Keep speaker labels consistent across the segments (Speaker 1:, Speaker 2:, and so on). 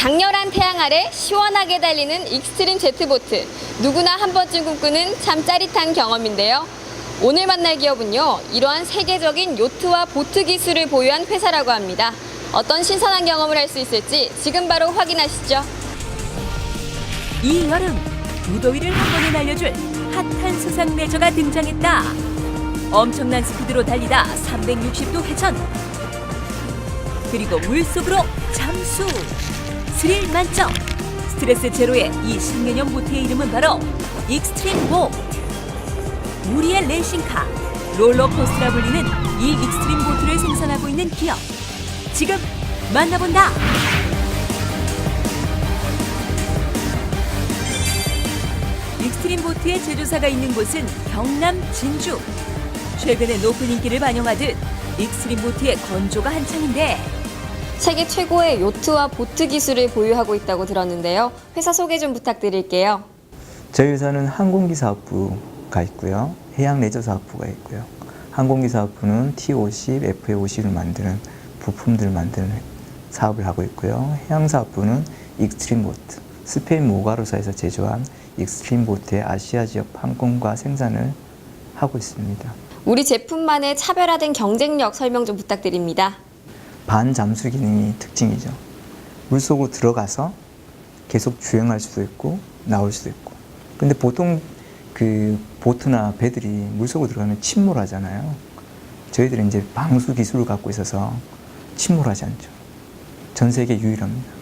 Speaker 1: 강렬한 태양 아래 시원하게 달리는 익스트림 제트보트. 누구나 한 번쯤 꿈꾸는 참 짜릿한 경험인데요. 오늘 만날 기업은요, 이러한 세계적인 요트와 보트 기술을 보유한 회사라고 합니다. 어떤 신선한 경험을 할 수 있을지 지금 바로 확인하시죠.
Speaker 2: 이 여름 무더위를 한 번에 날려줄 핫한 수상 레저가 등장했다. 엄청난 스피드로 달리다 360도 회전. 그리고 물속으로 잠수. 스릴 만점. 스트레스 제로의 이 신개념 보트의 이름은 바로 익스트림 보트. 우리의 레이싱카 롤러코스터라 불리는 이 익스트림 보트를 생산하고 있는 기업. 지금 만나본다. 익스트림 보트의 제조사가 있는 곳은 경남 진주. 최근에 높은 인기를 반영하듯 익스트림 보트의 건조가 한창인데
Speaker 1: 세계 최고의 요트와 보트 기술을 보유하고 있다고 들었는데요. 회사 소개 좀 부탁드릴게요.
Speaker 3: 저희 회사는 항공기 사업부가 있고요. 해양 레저 사업부가 있고요. 항공기 사업부는 T50, FA50을 만드는 부품들을 만드는 사업을 하고 있고요. 해양 사업부는 익스트림 보트, 스페인 모가로사에서 제조한 익스트림 보트의 아시아 지역 항공과 생산을 하고 있습니다.
Speaker 1: 우리 제품만의 차별화된 경쟁력 설명 좀 부탁드립니다.
Speaker 3: 반잠수 기능이 특징이죠. 물속으로 들어가서 계속 주행할 수도 있고 나올 수도 있고. 근데 보통 그 보트나 배들이 물속으로 들어가면 침몰하잖아요. 저희들은 이제 방수 기술을 갖고 있어서 침몰하지 않죠. 전 세계 유일합니다.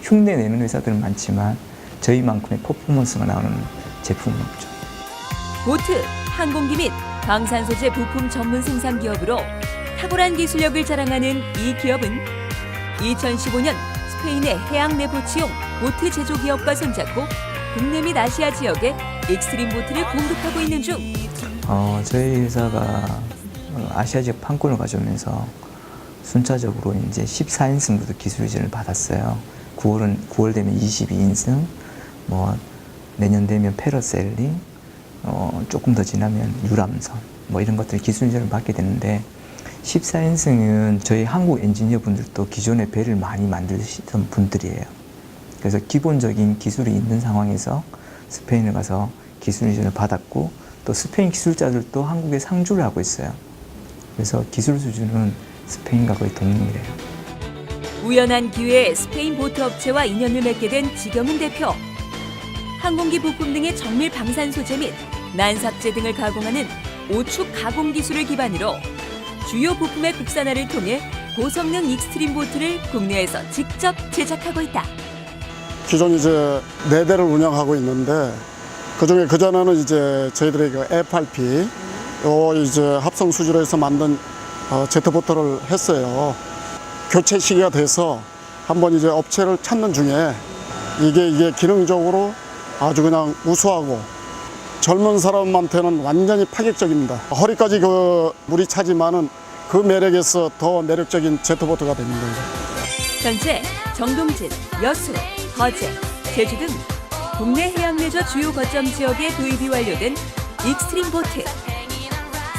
Speaker 3: 흉내 내는 회사들은 많지만 저희만큼의 퍼포먼스가 나오는 제품은 없죠.
Speaker 2: 보트, 항공기 및 방산 소재 부품 전문 생산 기업으로 탁월한 기술력을 자랑하는 이 기업은 2015년 스페인의 해양 레포츠용 보트 제조 기업과 손잡고 국내 및 아시아 지역에 익스트림 보트를 공급하고 있는 중
Speaker 3: 어, 저희 회사가 어, 아시아 지역 판권을 가져오면서 순차적으로 이제 14인승부터 기술 이전을 받았어요. 9월은 9월 되면 22인승, 뭐 내년 되면 패러셀링, 어, 조금 더 지나면 유람선, 뭐 이런 것들 기술 이전을 받게 되는데 14인승은 저희 한국 엔지니어 분들도 기존에 배를 많이 만드시던 분들이에요. 그래서 기본적인 기술이 있는 상황에서 스페인을 가서 기술 이전을 받았고 또 스페인 기술자들도 한국에 상주를 하고 있어요. 그래서 기술 수준은 스페인과 거의 동등이래요.
Speaker 2: 우연한 기회에 스페인 보트 업체와 인연을 맺게 된 지경은 대표. 항공기 부품 등의 정밀 방산 소재 및 난삽재 등을 가공하는 오축 가공 기술을 기반으로 주요 부품의 국산화를 통해 고성능 익스트림 보트를 국내에서 직접 제작하고 있다.
Speaker 4: 기존 이제 네 대를 운영하고 있는데 그 중에 그 전에는 이제 저희들이 그 F8P 요 이제 합성 수지로 해서 만든 어, 제트보트를 했어요. 교체 시기가 돼서 한번 이제 업체를 찾는 중에 이게 이게 기능적으로 아주 그냥 우수하고 젊은 사람한테는 완전히 파격적입니다. 허리까지 그 물이 차지만은 그 매력에서 더 매력적인 제트보트가 됩니다.
Speaker 2: 현재 정동진, 여수, 거제, 제주 등 국내 해양 레저 주요 거점 지역에 도입이 완료된 익스트림 보트.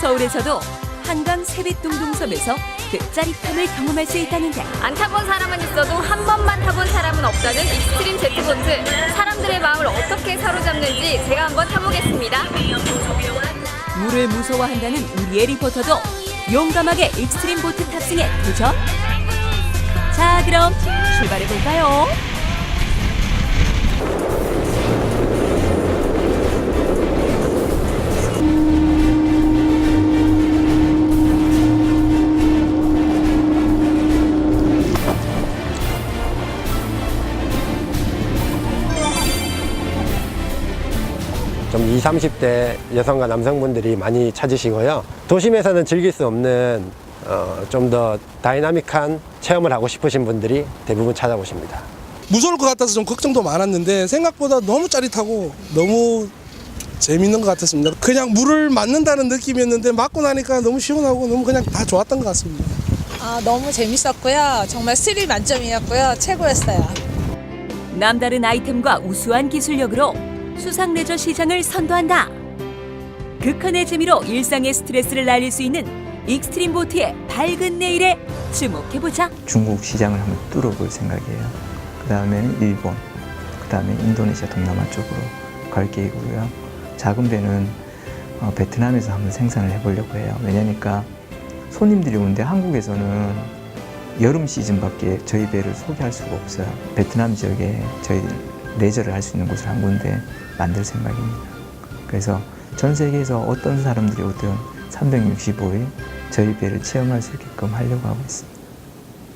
Speaker 2: 서울에서도 한강 세빛동동섬에서 그 짜릿함을 경험할 수 있다는데
Speaker 1: 안 타본 사람은 있어도 한 번만 타본 사람은 없다는 익스트림 제트보트. 사람들의 마음을 어떻게 사로잡는지 제가 한번 타보겠습니다.
Speaker 2: 물을 무서워한다는 우리의 리포터도 용감하게 익스트림 보트 탑승에 도전. 자, 그럼 출발해 볼까요?
Speaker 5: 좀 20, 30대 여성과 남성분들이 많이 찾으시고요. 도심에서는 즐길 수 없는 어, 좀 더 다이나믹한 체험을 하고 싶으신 분들이 대부분 찾아오십니다.
Speaker 6: 무서울 것 같아서 좀 걱정도 많았는데 생각보다 너무 짜릿하고 너무 재밌는 것 같았습니다. 그냥 물을 맞는다는 느낌이었는데 맞고 나니까 너무 시원하고 너무 그냥 다 좋았던 것 같습니다.
Speaker 7: 아, 너무 재밌었고요. 정말 스릴 만점이었고요. 최고였어요.
Speaker 2: 남다른 아이템과 우수한 기술력으로 수상 레저 시장을 선도한다. 극한의 재미로 일상의 스트레스를 날릴 수 있는 익스트림 보트의 밝은 내일에 주목해보자.
Speaker 3: 중국 시장을 한번 뚫어볼 생각이에요. 그 다음에는 일본, 그 다음에 인도네시아 동남아 쪽으로 갈 계획이고요. 작은 배는 어, 베트남에서 한번 생산을 해보려고 해요. 왜냐니까 손님들이 오는데 한국에서는 여름 시즌밖에 저희 배를 소개할 수가 없어요. 베트남 지역에 저희 레저를 할 수 있는 곳을 한 군데 만들 생각입니다. 그래서 전 세계에서 어떤 사람들이 오든 365일 저희 배를 체험할 수 있게끔 하려고 하고 있습니다.